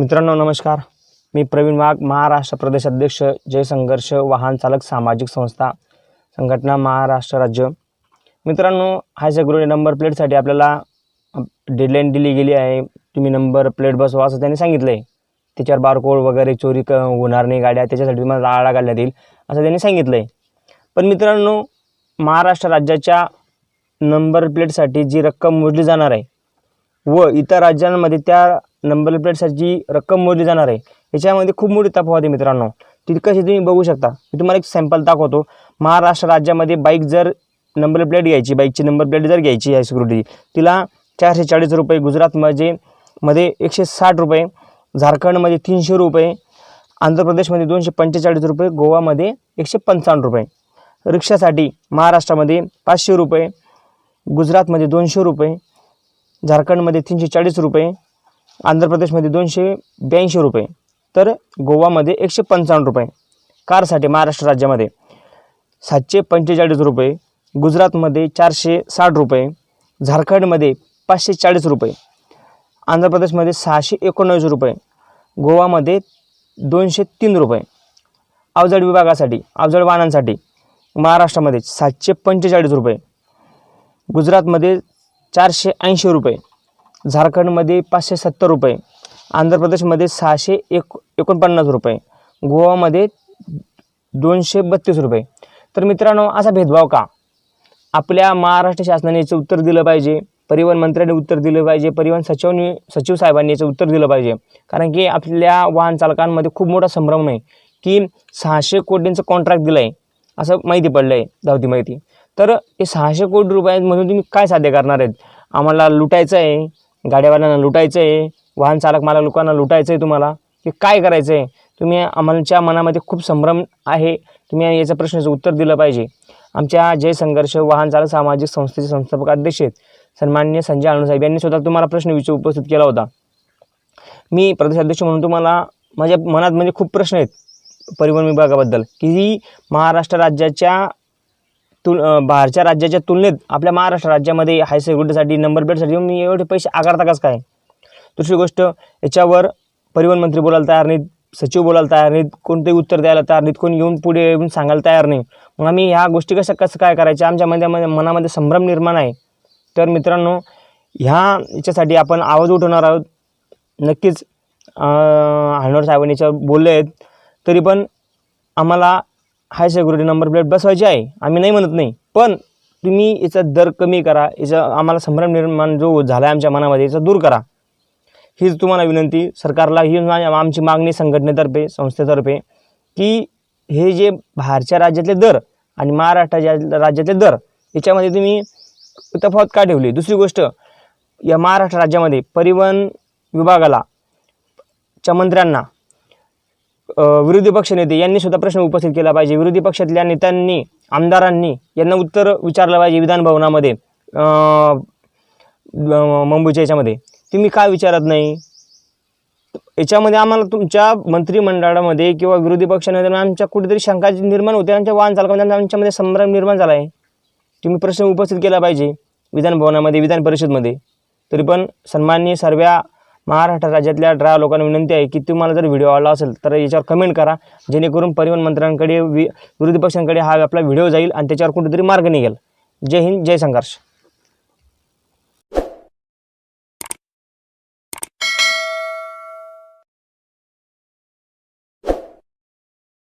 मित्रांनो नमस्कार. मी प्रवीण वाघ महाराष्ट्र प्रदेश अध्यक्ष जय संघर्ष वाहन चालक सामाजिक संस्था संघटना महाराष्ट्र राज्य. मित्रांनो हाय सेक्युरिटी नंबर प्लेटसाठी आपल्याला डेडलाईन दिली गेली आहे. तुम्ही नंबर प्लेट बसवा असं त्यांनी सांगितलं आहे त्याच्यावर बारकोड वगैरे चोरी क होणार नाही गाड्या त्याच्यासाठी तुम्हाला आळा घालण्यात येईल असं त्यांनी सांगितलं आहे पण मित्रांनो महाराष्ट्र राज्याच्या नंबर प्लेटसाठी जी रक्कम मोजली जाणार आहे व इतर राज्यांमध्ये त्या नंबर प्लेटसाठी जी रक्कम मोजली जाणार आहे. याच्यामध्ये खूप मोठी तफावत आहे मित्रांनो. ती कशी तुम्ही बघू शकता. मी तुम्हाला एक सॅम्पल दाखवतो. महाराष्ट्र राज्यामध्ये बाईक जर नंबर प्लेट घ्यायची बाईकची नंबर प्लेट जर घ्यायची आहे सिक्युरिटी तिला चारशे चाळीस रुपये गुजरातमध्ये मध्ये एकशे साठ रुपये झारखंडमध्ये तीनशे रुपये आंध्र प्रदेशमध्ये दोनशे पंचेचाळीस रुपये गोवामध्ये एकशे पंचावन्न रुपये. रिक्षासाठी महाराष्ट्रामध्ये पाचशे रुपये गुजरातमध्ये दोनशे रुपये झारखंडमध्ये तीनशे चाळीस रुपये आंध्र प्रदेशमध्ये दोनशे ब्याऐंशी रुपये तर गोवामध्ये एकशे पंचावन्न रुपये कारसाठी महाराष्ट्र राज्यामध्ये सातशे पंचेचाळीस रुपये गुजरातमध्ये चारशे साठ रुपये झारखंडमध्ये पाचशे चाळीस रुपये आंध्र प्रदेशमध्ये सहाशे एकोणवीस रुपये गोवामध्ये दोनशे तीन रुपये. अवजड विभागासाठी अवजड वाहनांसाठी महाराष्ट्रामध्ये सातशे पंचेचाळीस रुपये गुजरातमध्ये चारशे ऐंशी रुपये झारखंडमध्ये पाचशे सत्तर रुपये आंध्र प्रदेशमध्ये सहाशे एक एकोणपन्नास रुपये गोवामध्ये दोनशे बत्तीस रुपये. तर मित्रांनो असा भेदभाव का? आपल्या महाराष्ट्र शासनाने याचं उत्तर दिलं पाहिजे परिवहन मंत्र्यांनी उत्तर दिलं पाहिजे परिवहन सचिवांनी सचिव साहेबांनी याचं उत्तर दिलं पाहिजे. कारण की आपल्या वाहन चालकांमध्ये खूप मोठा संभ्रम आहे की सहाशे कोटींचं कॉन्ट्रॅक्ट दिलं आहे असं माहिती पडलं आहे धावती माहिती. तर हे सहाशे कोटी रुपयांमधून तुम्ही काय साध्य करणार आहेत? आम्हाला लुटायचं आहे गाड्यावाल्यांना लुटायचं आहे वाहन चालक मला लोकांना लुटायचं आहे तुम्हाला. की काय करायचं आहे तुम्ही आम्हाच्या मनामध्ये खूप संभ्रम आहे. तुम्ही याच्या प्रश्नाचं उत्तर दिलं पाहिजे. आमच्या जय संघर्ष वाहन चालक सामाजिक संस्थेचे संस्थापक अध्यक्ष आहेत. सन्मान्य संजय अणुसाहेब यांनी स्वतः तुम्हाला प्रश्न विचार उपस्थित केला होता. मी प्रदेशाध्यक्ष म्हणून तुम्हाला माझ्या मनात म्हणजे खूप प्रश्न आहेत. परिवहन विभागाबद्दल. की ही महाराष्ट्र राज्याच्या तुल बाहेरच्या राज्याच्या तुलनेत आपल्या महाराष्ट्र राज्यामध्ये हाय सिक्युरिटीसाठी नंबर प्लेटसाठी मी एवढे पैसे आकारता कसं काय? दुसरी गोष्ट याच्यावर परिवहन मंत्री बोलायला तयार नाहीत सचिव बोलायला तयार नाहीत कोणतेही उत्तर द्यायला तयार नाहीत कोणी येऊन पुढे येऊन सांगायला तयार नाही. मग आम्ही ह्या गोष्टी कशा कसं काय करायच्या? आमच्या मनामध्ये मध्ये- मनामध्ये संभ्रम निर्माण आहे. तर मित्रांनो ह्या याच्यासाठी आपण आवाज उठवणार आहोत. नक्कीच हनवर साहेबांनी याच्यावर बोलले आहेत तरी पण आम्हाला हाय सेक्युरिटी नंबर प्लेट बसवायची आहे. आम्ही नाही म्हणत नाही. पण तुम्ही याचा दर कमी करा. याचा आम्हाला संभ्रम निर्माण जो झाला आहे आमच्या मनामध्ये याचा दूर करा. हीच तुम्हाला विनंती. सरकारला ही आमची मागणी संघटनेतर्फे संस्थेतर्फे की हे जे बाहेरच्या राज्यातले दर आणि महाराष्ट्र राज्यातले दर याच्यामध्ये तुम्ही तफावत का ठेवली? दुसरी गोष्ट या महाराष्ट्र राज्यामध्ये परिवहन विभागाला च्या मंत्र्यांना विरोधी पक्षनेते यांनी सुद्धा प्रश्न उपस्थित केला पाहिजे. विरोधी पक्षातल्या नेत्यांनी आमदारांनी यांना उत्तर विचारलं पाहिजे विधानभवनामध्ये अ, मुंबईच्या याच्यामध्ये. तुम्ही काय विचारत नाही? याच्यामध्ये आम्हाला तुमच्या मंत्रिमंडळामध्ये किंवा विरोधी पक्षामध्ये आमच्या कुठेतरी शंका निर्माण होते. आमच्या वाहन चालकामध्ये आमच्यामध्ये संभ्रम निर्माण झाला आहे. तुम्ही प्रश्न उपस्थित केला पाहिजे विधानभवनामध्ये विधान परिषदमध्ये. तरी पण सन्माननीय सर्व महाराष्ट्र राज्यातल्या ड्रायव्हर लोकांना विनंती आहे की तुम्हाला जर व्हिडिओ आवडला असेल तर याच्यावर कमेंट करा. जेणेकरून परिवहन मंत्र्यांकडे वि विरोधी पक्षांकडे हा आपला व्हिडिओ जाईल आणि त्याच्यावर कुठेतरी मार्ग निघेल. जय हिंद जय संघर्ष.